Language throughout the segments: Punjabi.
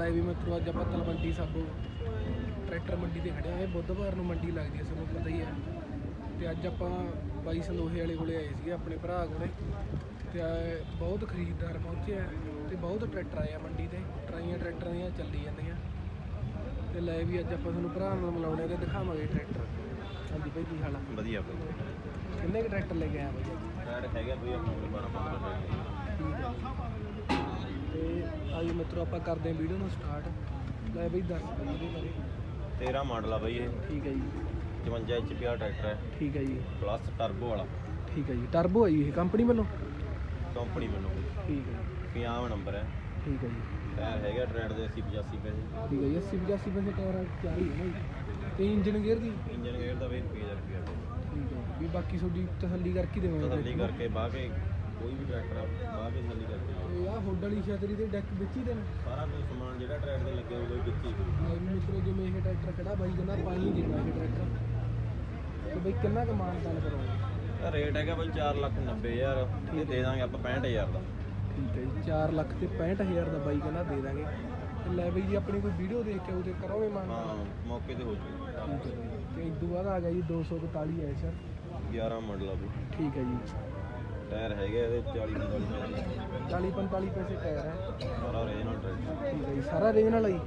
ਲੈ ਵੀ ਮਿੱਤਰੋ ਅੱਜ ਆਪਾਂ ਤਲਵੰਡੀ ਸਾਬੋ ਟਰੈਕਟਰ ਮੰਡੀ ਤੇ ਖੜਿਆ। ਇਹ ਬੁੱਧਵਾਰ ਨੂੰ ਮੰਡੀ ਲੱਗਦੀ ਹੈ ਤੁਹਾਨੂੰ ਪਤਾ ਹੀ ਹੈ ਤੇ ਅੱਜ ਆਪਾਂ ਬਾਈ ਸੰਦੋਹੇ ਵਾਲੇ ਕੋਲੇ ਆਏ ਸੀਗੇ ਆਪਣੇ ਭਰਾ ਕੋਲੇ। ਤੇ ਬਹੁਤ ਖਰੀਦਦਾਰ ਪਹੁੰਚੇ ਆ ਤੇ ਬਹੁਤ ਟਰੈਕਟਰ ਆਏ ਆ ਮੰਡੀ ਤੇ। ਟਰਾਈਆਂ ਟਰੈਕਟਰਾਂ ਦੀਆਂ ਚੱਲੀ ਜਾਂਦੀਆਂ। ਤੇ ਲੈ ਵੀ ਅੱਜ ਆਪਾਂ ਤੁਹਾਨੂੰ ਭਰਾ ਨਾਲ ਮਿਲਾਉਣੇ ਤੇ ਦਿਖਾਵਾਂਗੇ ਟਰੈਕਟਰ। ਹਾਂਜੀ ਭਾਈ ਕੀ ਹਾਲ ਆ? ਵਧੀਆ ਬਈ। ਕਿੰਨੇ ਕੁ ਟਰੈਕਟਰ ਲੈ ਕੇ ਆਇਆ ਬਾਈ? ਟਾਇਰ ਹੈਗਾ ਆਪਣੇ ਕੋਲ 12 15 ਤੇ ਆਜੋ ਮਿੱਤਰੋ ਆਪਾਂ ਕਰਦੇ ਹਾਂ ਵੀਡੀਓ ਨੂੰ ਸਟਾਰਟ ਲੈ ਬਈ ਦੱਸ ਬਈ ਇਹਦੇ ਬਾਰੇ। 13 ਮਾਡਲ ਆ ਬਈ ਇਹ। ਠੀਕ ਹੈ ਜੀ। 55 HP ਆ ਟਰੈਕਟਰ ਹੈ। ਠੀਕ ਹੈ ਜੀ। ਪਲੱਸ ਟਰਬੋ ਵਾਲਾ। ਠੀਕ ਹੈ ਜੀ। ਟਰਬੋ ਹੈ ਜੀ ਇਹ ਕੰਪਨੀ ਵੱਲੋਂ? ਕੰਪਨੀ ਮੈਨੂੰ ਠੀਕ ਹੈ। ਜੀ 50 ਨੰਬਰ ਹੈ। ਠੀਕ ਹੈ ਜੀ। ਟਾਇਰ ਹੈਗਾ ਟਰੈਡ ਦੇ 80 85 ਪੈਸੇ। ਠੀਕ ਹੈ ਜੀ 80 85 ਪੈਸੇ ਟਾਇਰ ਚਾਹੀ ਹੈ ਨਾ ਜੀ। ਤੇ ਇੰਜਨ ਗੇਅਰ ਦੀ? ਇੰਜਨ ਗੇਅਰ ਦਾ ਵੀ 20000 ਰੁਪਏ ਠੀਕ ਹੈ ਵੀ ਬਾਕੀ ਤੁਹਾਡੀ ਤਸੱਲੀ ਕਰਕੇ ਦੇਵਾਂਗੇ ਤਸੱਲੀ ਕਰਕੇ ਬਾਹ ਕੇ ਕੋਈ ਵੀ ਟਰੈਕਟਰ ਆ ਬਾਹ ਕੇ ਤਸੱਲੀ ਕਰਕੇ ਜਾਓ। ਤੇ ਆਹ ਹੁੱਡ ਵਾਲੀ ਛਤਰੀ ਤੇ ਡੈਕ ਵਿੱਚ ਹੀ ਦੇਣਾ ਸਾਰਾ ਕੁਝ ਸਮਾਨ ਜਿਹੜਾ ਟਰੈਡ ਦੇ ਲੱਗੇ ਹੋਊਗਾ ਵਿੱਚ ਹੀ। ਹੋਊਗਾ। ਮੈਂ ਵੀ ਮਿੱਤਰੋ ਜਿਵੇਂ ਇਹ ਟਰੈਕਟਰ ਖੜਾ ਬਾਈ ਕਹਿੰਦਾ ਪਾਣੀ ਦੇਣਾ ਇਹ ਟਰੈਕਟਰ ਤੇ ਬਈ ਕਿੰਨਾ ਕੁ ਮਾਨ ਤਾਨ ਕਰੋਗੇ ਇਹਦਾ ਰੇਟ ਹੈਗਾ ਬਈ 4 ਲੱਖ 90 ਹਜ਼ਾਰ ਇਹ ਦੇ ਦਾਂਗੇ ਆਪਾਂ 65000 ਦਾ। ਠੀਕ ਹੈ ਜੀ 4 ਲੱਖ ਤੇ 65000 ਦਾ ਬਾਈ ਕਹਿੰਦਾ ਦੇ ਦਾਂਗੇ। ਤੇ ਲੈ ਬਈ ਜੀ ਆਪਣੀ ਕੋਈ ਵੀਡੀਓ ਦੇਖ ਕੇ ਉਹਦੇ ਕਰੋਗੇ ਮਾਨ ਹਾਂ ਮੌਕੇ ਤੇ ਹੋ ਜੂ ਠੀਕ ਹੈ ਬਈ ਤੇ ਇਸ ਤੋਂ ਬਾਅਦ ਆ ਗਿਆ ਜੀ 242 ਐ ਸਰ 11 ਮਾਡਲ ਆ ਬਈ ਠੀਕ ਹੈ ਜੀ। ਟਾਇਰ ਹੈਗੇ ਇਹਦੇ 40 45 ਪੈਸੇ 40 45 ਪੈਸੇ ਟਾਇਰ ਹੈ ਸਾਰਾ ਓਰੀਜਨਲ ਟਰੈਕਟਰ ਠੀਕ ਹੈ ਜੀ ਸਾਰਾ ਰੀਜਨਲ ਹੈ ਜੀ?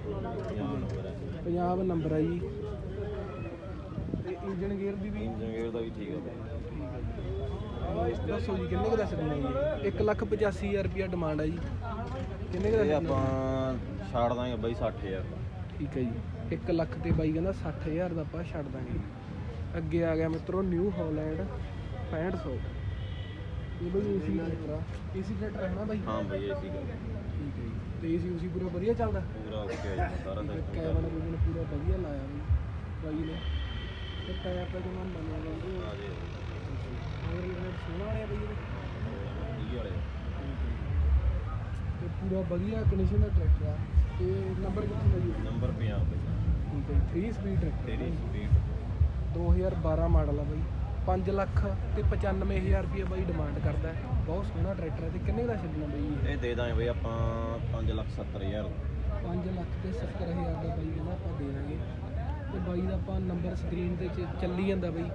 50 ਨੰਬਰ ਹੈ ਪੰਜਾਬ ਨੰਬਰ ਹੈ ਜੀ। ਤੇ ਇੰਜਨ ਗੇਅਰ ਦੀ ਵੀ? ਇੰਜਨ ਗੇਅਰ ਦਾ ਵੀ ਠੀਕ ਆਹ ਦੱਸੋ ਜੀ ਕਿੰਨੇ ਕੁ ਦਾ ਛੱਡਣਾ ਜੀ? 1 ਲੱਖ 85000 ਰੁਪਿਆ ਡਿਮਾਂਡ ਹੈ ਜੀ। ਕਿੰਨੇ ਕੁ ਦਾ ਇਹ ਛੱਡਣਾ? ਆਪਾਂ ਛੱਡ ਦਾਂਗੇ ਬਈ 60000 ਦਾ। ਠੀਕ ਹੈ ਜੀ। 1 ਲੱਖ ਤੇ ਬਾਈ ਕਹਿੰਦਾ 60000 ਦਾ ਆਪਾਂ ਛੱਡ ਦਾਂਗੇ। ਅੱਗੇ ਆ ਗਿਆ ਮਿੱਤਰੋ ਨਿਊ ਹਾਲੈਂਡ 6500 ਇਹ ਬਈ ਏਸੀ ਟਰੈਕਟਰ ਆ ਏਸੀ ਟਰੈਕਟਰ ਹੈ ਨਾ ਬਾਈ। ਹਾਂ ਬਈ ਇਹ ਸੀਗਾ ਠੀਕ ਹੈ ਜੀ। ਤੇ ਏਸੀ ਉਸੀ ਪੂਰਾ ਵਧੀਆ ਚੱਲਦਾ? ਪੂਰਾ ਓਕੇ ਆ ਜੀ, ਸਾਰਾ ਸਿਸਟਮ ਕੈਬਨ ਕੁਬਨ ਪੂਰਾ ਵਧੀਆ ਲਾਇਆ ਬਈ ਬਾਈ ਨੇ। ਤੇ ਟਾਇਰ ਤਾਂ ਜਮਾ ਨਵੇਂ ਲਾਉਂਦੇ ਆ ਜੇ ਹੋਰ ਇਹ ਸੋਹਣਾ ਵਾਲੇ ਆ ਬਈ ਇਹਦੇ। ਇਹ ਵਾਲੇ ਤੇ ਪੂਰਾ ਵਧੀਆ ਕੰਡੀਸ਼ਨ ਦਾ ਟਰੈਕਟਰ ਆ। ਤੇ ਨੰਬਰ ਕਿੱਥੇ ਜੀ? ਨੰਬਰ 50 ਬਈ। ਠੀਕ ਹੈ 3 ਸਪੀਡ ਟਰੈਕਟਰ ਤੇਰੀ ਸਪੀਡ 2012 ਮਾਡਲ ਆ ਬਾਈ। 5 ਲੱਖ ਤੇ 95000 ਰੁਪਏ ਬਾਈ ਡਿਮਾਂਡ ਕਰਦਾ ਹੈ। ਬਹੁਤ ਸੋਹਣਾ ਟਰੈਕਟਰ ਹੈ ਤੇ ਕਿੰਨੇ ਦਾ ਛੱਡਣਾ ਬਾਈ ਇਹ? ਇਹ ਦੇ ਦਾਂਗੇ ਬਈ ਆਪਾਂ 5 ਲੱਖ 70 ਹਜ਼ਾਰ ਦਾ। 5 ਲੱਖ ਤੇ 70000 ਦਾ ਬਾਈ ਕਹਿੰਦਾ ਆਪਾਂ ਦੇ ਦਾਂਗੇ। ਤੇ ਬਾਈ ਦਾ ਆਪਾਂ ਨੰਬਰ ਸਕਰੀਨ ਤੇ ਚ- ਚੱਲੀ ਜਾਂਦਾ ਬਾਈ।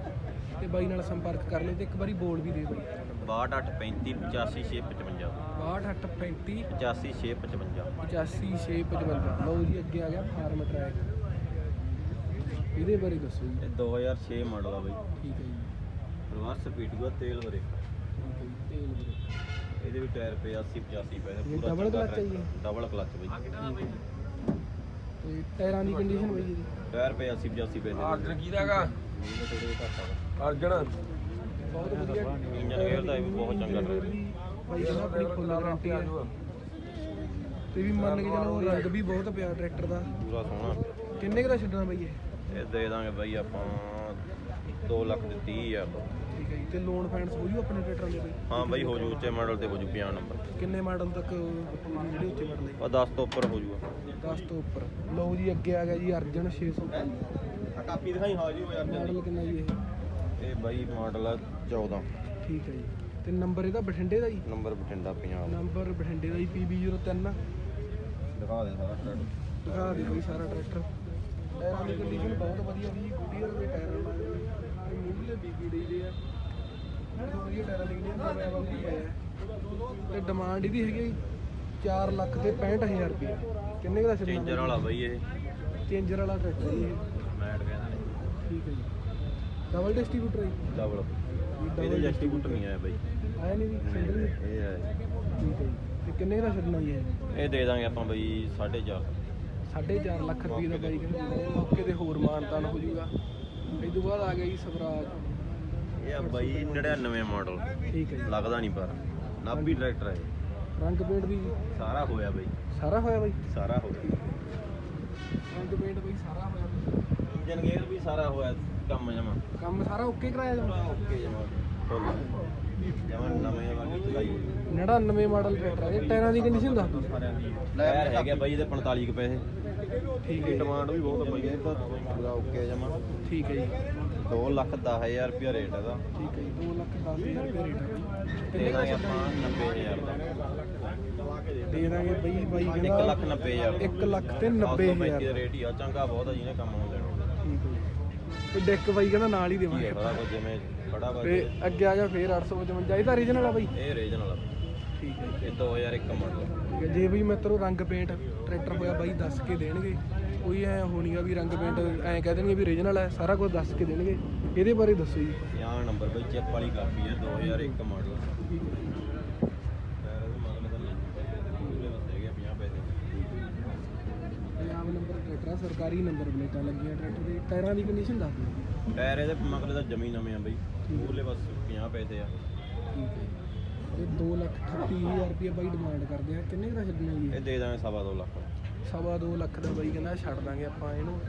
ਤੇ ਬਾਈ ਨਾਲ ਸੰਪਰਕ ਕਰ ਲਿਓ ਤੇ ਇੱਕ ਵਾਰੀ ਬੋਲ ਵੀ ਦੇ ਬਾਈ। 6235 85655 62835 85655 85655 ਲਓ ਜੀ ਅੱਗੇ ਆ ਗਿਆ ਫਾਰਮ ਟਰੈਕ। ਇਹਦੇ ਬਾਰੇ ਦੱਸੋ ਜੀ। ਇਹ 2006 ਮਾਡਲ ਆ ਬਈ। ਠੀਕ ਹੈ ਜੀ। ਠੀਕ ਹੈ ਜੀ ਤੇਲ ਵੀਰੇ ਇਹਦੇ ਵੀ ਟਾਇਰ ਪਏ 80 85 ਪਏ ਇਹ double clutch ਹੈ ਜੀ? ਡਬਲ ਕਲਚ ਬਈ। ਹੈ ਤੇ ਟਾਇਰਾਂ ਦੀ ਕੰਡੀਸ਼ਨ ਬਾਈ ਇਹਦੀ। ਟਾਇਰ ਪਏ 80 85 ਪਏ ਆਰਡਰ ਕੀਦਾਗਾ ਅਰਜਨ ਬਹੁਤ ਵਧੀਆ ਇੰਜਨ ਗੇਅਰ ਦਾ ਇਹ ਵੀ ਬਹੁਤ ਚੰਗਾ ਗੇਅਰ ਦੀ ਬਾਈ ਕਹਿੰਦਾ ਆਪਣੀ ਫੁੱਲ ਗਾਰੰਟੀ ਹੈ ਤੇ ਵੀ ਮੰਨ ਕੇ ਚਲੋ ਰੰਗ ਵੀ ਬਹੁਤ ਪਿਆ ਟਰੈਕਟਰ ਦਾ। ਪੂਰਾ ਸੋਹਣਾ। ਕਿੰਨੇ ਕੁ ਦਾ ਛੱਡਣਾ ਬਾਈ ਇਹ? ਇਹ ਦੇ ਦਾਂਗੇ ਬਈ ਆਪਾਂ 2 ਲੱਖ ਤੇ 30 ਹਜ਼ਾਰ ਦਾ ਠੀਕ ਹੈ ਜੀ ਤੇ ਲੋਨ ਫਾਈਨੈਂਸ ਹੋ ਜੂ ਆਪਣੇ ਟਰੈਕਟਰਾਂ ਦੇ ਬਾਈ ਹਾਂ ਬਈ ਹੋ ਜੂ ਉੱਚੇ ਮਾਡਲ ਤੇ ਹੋ ਜੂ 50 ਨੰਬਰ ਕਿੰਨੇ ਮਾਡਲ ਤੱਕ ਜਿਹੜੇ ਉੱਚੇ ਮਾਡਲ ਹੈ ਉਹ 10 ਤੋਂ ਉੱਪਰ ਹੋ ਜੂਗਾ। 10 ਤੋਂ ਉੱਪਰ। ਲਓ ਜੀ ਅੱਗੇ ਆ ਗਿਆ ਜੀ ਅਰਜਨ 605 ਆ ਕਾਪੀ ਦਿਖਾਈ ਹਾਂ ਜੀ ਮਾਡਲ ਕਿੰਨਾ ਜੀ ਇਹ? ਇਹ ਬਾਈ ਮਾਡਲ ਆ 14 ਠੀਕ ਹੈ ਜੀ। ਤੇ ਨੰਬਰ ਇਹਦਾ ਬਠਿੰਡੇ ਦਾ ਜੀ? ਨੰਬਰ ਬਠਿੰਡਾ ਪੰਜਾਬ ਨੰਬਰ ਬਠਿੰਡੇ ਦਾ ਜੀ PB03 ਦਿਖਾ ਦੇ ਸਾਰਾ ਟਰੈਕਟਰ। ਦਿਖਾ ਦੇ ਬਈ ਸਾਰਾ ਟਰੈਕਟਰ। ਟਾਇਰਾਂ ਦੀ ਕੰਡੀਸ਼ਨ ਬਹੁਤ ਵਧੀਆ ਵੀ ਗੁੱਡੀਅਰ ਦੇ ਟਾਇਰ ਨਾਲ। ਮੁੱਢਲੇ ਬੀਬੀ ਦੇ ਦੇ ਆ। ਤੇ ਡਿਮਾਂਡ ਇਹਦੀ ਹੈਗੀ 4 ਲੱਖ ਤੇ 65000 ਰੁਪਏ। ਕਿੰਨੇ ਕੁ ਦਾ ਚੱਲਣਾ ਚੇਂਜਰ ਵਾਲਾ ਬਈ ਇਹ। ਚੇਂਜਰ ਵਾਲਾ ਟਰੈਕਟਰ ਜੀ। ਇਹ ਮੈਟ ਕਹਿੰਦਾ ਨੇ। ਠੀਕ ਹੈ ਜੀ। ਡਬਲ ਡਿਸਟ੍ਰੀਬਿਊਟਰ ਹੈ ਡਬਲ ਇਹਦੇ ਜਸਟੀਬਿਊਟਰ ਨਹੀਂ ਆਇਆ ਬਈ। ਆਇਆ ਨਹੀਂ ਜੀ ਸਿੰਗਲ ਹੀ ਇਹ ਹੈ ਠੀਕ ਹੈ ਜੀ। ਤੇ ਕਿੰਨੇ ਕੁ ਦਾ ਛੱਡਣਾ ਜੀ ਇਹ? ਇਹ ਦੇ ਦਾਂਗੇ ਆਪਾਂ ਬਈ 4.5 4.5 ਲੱਖ ਰੁਪਏ ਦਾ ਬਾਈ ਕਹਿੰਦੇ ਮੌਕੇ ਤੇ ਹੋਰ ਮਾਨਤਾਨ ਹੋ ਜਾਊਗਾ। ਇਸ ਤੋਂ ਬਾਅਦ ਆ ਗਿਆ ਜੀ ਸਵਰਾਜ। ਇਹ ਆ ਬਈ 99 ਮਾਡਲ ਠੀਕ ਹੈ ਜੀ। ਲੱਗਦਾ ਨਹੀਂ ਪਰ। ਨਾਭੀ ਟਰੈਕਟਰ ਹੈ ਇਹ। ਰੰਗ ਪੇਂਟ ਵੀ ਸਾਰਾ ਹੋਇਆ ਬਈ। ਸਾਰਾ ਹੋਇਆ ਬਾਈ? ਸਾਰਾ ਹੋਇਆ। ਰੰਗ ਪੇਂਟ ਬਈ ਸਾਰਾ ਹੋਇਆ ਬਾਈ। ਇੰਜਨ ਗੇਅਰ ਵੀ ਸਾਰਾ ਹੋਇਆ ਕੰਮ ਜਮਾ। ਕੰਮ ਸਾਰਾ ਓਕੇ ਕਰਾਇਆ ਜਾਂਦਾ ਓਕੇ ਜਮਾ। ਜਮਾਂ ਨਵੇਂ ਵਾਲੀ ਚਲਾਈ 99 ਮਾਡਲ ਟਰੈਕਟਰ ਹੈ ਟਾਇਰਾਂ ਦੀ ਕੰਡੀਸ਼ਨ ਦੱਸ ਦਿਓ। ਟਾਇਰ ਹੈਗੇ ਬਾਈ ਇਹਦੇ 45 ਕੁ ਪੈਸੇ। ਠੀਕ ਹੈ ਜੀ। ਡਿਮਾਂਡ ਵੀ ਬਹੁਤ ਹੈ ਤਾਂ ਪੂਰਾ ਓਕੇ ਜਮਾ। ਠੀਕ ਹੈ ਜੀ। 2 ਲੱਖ 10000 ਰੁਪਿਆ ਰੇਟ ਇਹਦਾ। ਠੀਕ ਹੈ ਜੀ। 2 ਲੱਖ 10 ਹਜ਼ਾਰ ਰੁਪਏ ਰੇਟ ਹੈ ਦੇ ਦਾਂਗੇ ਆਪਾਂ 90000 ਦਾ। ਦੇ ਦਾਂਗੇ ਬਈ ਬਾਈ 1 ਕਹਿੰਦਾ ਲੱਖ 90000 1 ਲੱਖ ਤੇ 90 900 ਹਜ਼ਾਰ। ਦਾ ਰੇਟ ਹੀ ਆ ਚੰਗਾ ਬਹੁਤ ਆ ਜਿਹਨੇ ਕੰਮ ਹੋ ਲੈਣਾ ਠੀਕ ਹੈ ਜੀ ਤੇ ਡੈਕ ਬਾਈ ਕਹਿੰਦਾ ਨਾਲ ਹੀ ਦੇਵਾਂਗੇ। ਬੜਾ ਕੁਝ ਜਿਵੇਂ ਬੜਾ ਵਾ ਤੇ ਅੱਗੇ ਆ ਜਾ ਫੇਰ 855 ਇਹ ਤਾਂ ਰੀਜਨਲ ਆ ਬਾਈ। ਇਹ ਰੀਜਨਲ ਠੀਕ ਹੈ ਇਹ 2001 ਮਾਡਲ ਠੀਕ ਹੈ ਜੇ ਵੀ ਮਿੱਤਰੋ ਰੰਗ ਪੇਂਟ ਟਰੈਕਟਰ ਹੋਇਆ ਬਾਈ ਦੱਸ ਕੇ ਦੇਣਗੇ। ਕੋਈ ਐ ਹੋਣੀ ਆ ਵੀ ਰੰਗ ਪੇਂਟ ਐ ਕਹਿ ਦੇਣਗੇ ਵੀ ਰੀਜਨਲ ਹੈ ਸਾਰਾ ਕੁਝ ਦੱਸ ਕੇ ਦੇਣਗੇ। ਇਹਦੇ ਬਾਰੇ ਦੱਸੋ ਜੀ। ਯਾਰ ਨੰਬਰ ਬਈ ਚੈੱਕ ਵਾਲੀ ਕਾਪੀ ਹੈ 2001 ਮਾਡਲ ਠੀਕ ਹੈ ਟਾਇਰ ਉਹਦੇ ਮਗਰ ਤਾਂ ਨਹੀਂ ਪੂਰੇ ਬਸ ਹੈਗੇ 50 ਪੈਸੇ ਪੰਜਾਬ ਨੰਬਰ ਟਰੈਕਟਰ ਆ, ਸਰਕਾਰੀ ਨੰਬਰ ਪਲੇਟਾਂ ਲੱਗੀਆਂ ਟਰੈਕਟਰ ਦੇ ਟਾਇਰਾਂ ਦੀ ਕੰਡੀਸ਼ਨ ਦੱਸ ਦਿਓ। ਟਾਇਰ ਇਹਦੇ ਮਗਰ ਤਾਂ ਜਮੀ ਨਵੇਂ ਆ ਬਈ ਪੂਰੇ ਬਸ 50 ਪੈਸੇ ਆ। ਠੀਕ ਹੈ। ਇਹ 2 ਲੱਖ 38000 ਰੁਪਏ ਬਾਈ ਡਿਮਾਂਡ ਕਰਦੇ ਆ। ਕਿੰਨੇ ਕੁ ਦਾ ਛੱਡਣਾ ਜੀ? ਇਹ ਦੇ ਦਾਂਗੇ ਸਵਾ ਦੋ ਲੱਖ। ਸਵਾ 2 ਲੱਖ ਦਾ ਬਾਈ ਕਹਿੰਦਾ ਛੱਡ ਦਾਂਗੇ ਆਪਾਂ ਇਹਨੂੰ।